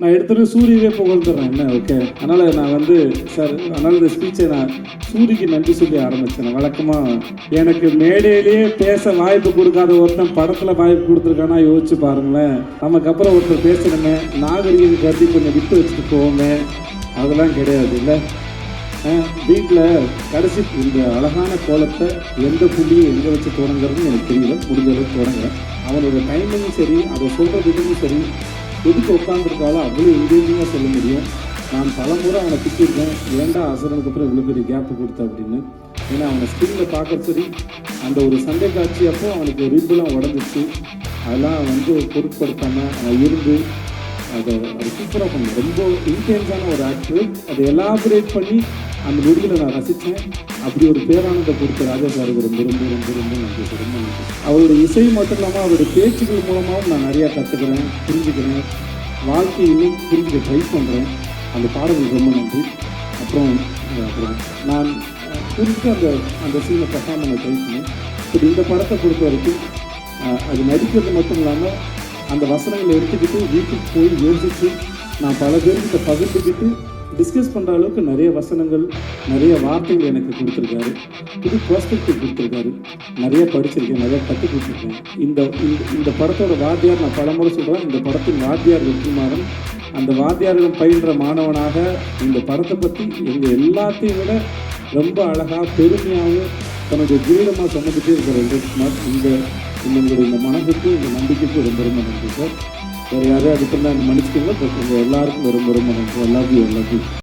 நான் எடுத்துட்டு சூரியவே புகழ்ந்துடுறேன். என்ன ஓகே அதனால் நான் வந்து சார் அதனால் இந்த ஸ்பீச்சை நான் சூரிக்கு நன்றி சொல்லி ஆரம்பித்தேன் வழக்கமாக எனக்கு மேடையிலேயே பேச வாய்ப்பு கொடுக்காத ஒருத்தன் படத்தில் வாய்ப்பு கொடுத்துருக்கானா யோசிச்சு பாருங்களேன். நமக்கு அப்புறம் ஒருத்தர் பேசணுமே நாகரிகம் கருதி கொஞ்சம் விட்டு வச்சுட்டு போவோமே. அதெல்லாம் கிடையாது இல்லை? வீட்டில் கடைசி இந்த அழகான கோலத்தை எந்த புள்ளியை எங்கே வச்சு தொடங்குறதுன்னு எனக்கு தெரியல. முடிஞ்ச அளவுக்கு தொடங்குறேன். அவனோட டைமிங்கும் சரி அதை சொல்கிற விதமும் சரி எதுக்கு உட்காந்துருக்காலும் அவ்வளோ இன்டீரியலாக சொல்ல முடியும். நான் பலமுறை அவனை திட்டிருக்கேன். ஏன்டா அசரனுக்கு அப்புறம் இவ்வளோ பெரிய கேப்பு கொடுத்த அப்படின்னு. ஏன்னா அவனை ஸ்கிரீனில் பார்க்க சரி அந்த ஒரு சண்டை காட்சி அப்போ அவனுக்கு ரிப்பெல்லாம் உடஞ்சிச்சு அதெல்லாம் வந்து பொருட்படுத்தாமல் அவன் இருந்து அதை அது சூப்பராக பண்ண ரொம்ப இன்டென்ஸான ஒரு ஆக்டர் அதை எலாபரேட் பண்ணி அந்த முடிவில் நான் ரசித்தேன். அப்படி ஒரு பேரானத்தை கொடுத்த ராஜா சாருக்கு ரொம்ப ரொம்ப ரொம்ப ரொம்ப நன்றி ரொம்ப நன்றி. அவருடைய இசை மட்டும் இல்லாமல் அவருடைய பேச்சுகள் மூலமாகவும் நான் நிறையா கற்றுக்கிறேன் புரிஞ்சுக்கிறேன். வாழ்க்கையிலும் புரிஞ்சுக்க ட்ரை பண்ணுறேன் அந்த பாடல்கள் ரொம்ப நன்றி. அப்புறம் அப்புறம் நான் புரிஞ்சு அந்த அந்த சீனை பர்ஃபார்ம் பண்ண ட்ரை பண்ணேன். பட் இந்த படத்தை பொறுத்த வரைக்கும் அது நடிக்கிறது மட்டும் இல்லாமல் அந்த வசனங்களை எடுத்துக்கிட்டு வீட்டுக்கு போய் யோசித்து நான் பல பேர்கிட்ட பகிர்ந்துக்கிட்டு டிஸ்கஸ் பண்ணுற அளவுக்கு நிறைய வசனங்கள் நிறைய வார்த்தைகள் எனக்கு கொடுத்துருக்காரு. இது பர்ஸ்பெக்டிவ் கொடுத்துருக்காரு. நிறைய படிச்சிருக்கேன் நிறைய கற்றுக் கொடுத்துருக்கேன். இந்த இந்த- இந்த படத்தோட வாத்தியார் நான் பலமுறை சொல்கிறேன் இந்த படத்தின் வாத்தியார் வெற்றிமாறன். அந்த வாத்தியாரிடம் பயின்ற மாணவனாக இந்த படத்தை பற்றி எங்கள் எல்லாத்தையும் விட ரொம்ப அழகாக பெருமையாகவும் தனது ஜீவிதமாக சொன்னதுக்கே இருக்கிற வெங்கட்குமார் இந்த உங்களுடைய இந்த மனதுக்கு இந்த நம்பிக்கைக்கு ரொம்ப ரொம்ப நன்றி சார். வேறு யாரையும் அதுக்கு நான் மன்னிச்சுக்கோங்க பட் உங்கள் எல்லாருக்கும் ரொம்ப ரொம்ப நன்றி எல்லாத்தையும் எல்லாத்தையும்.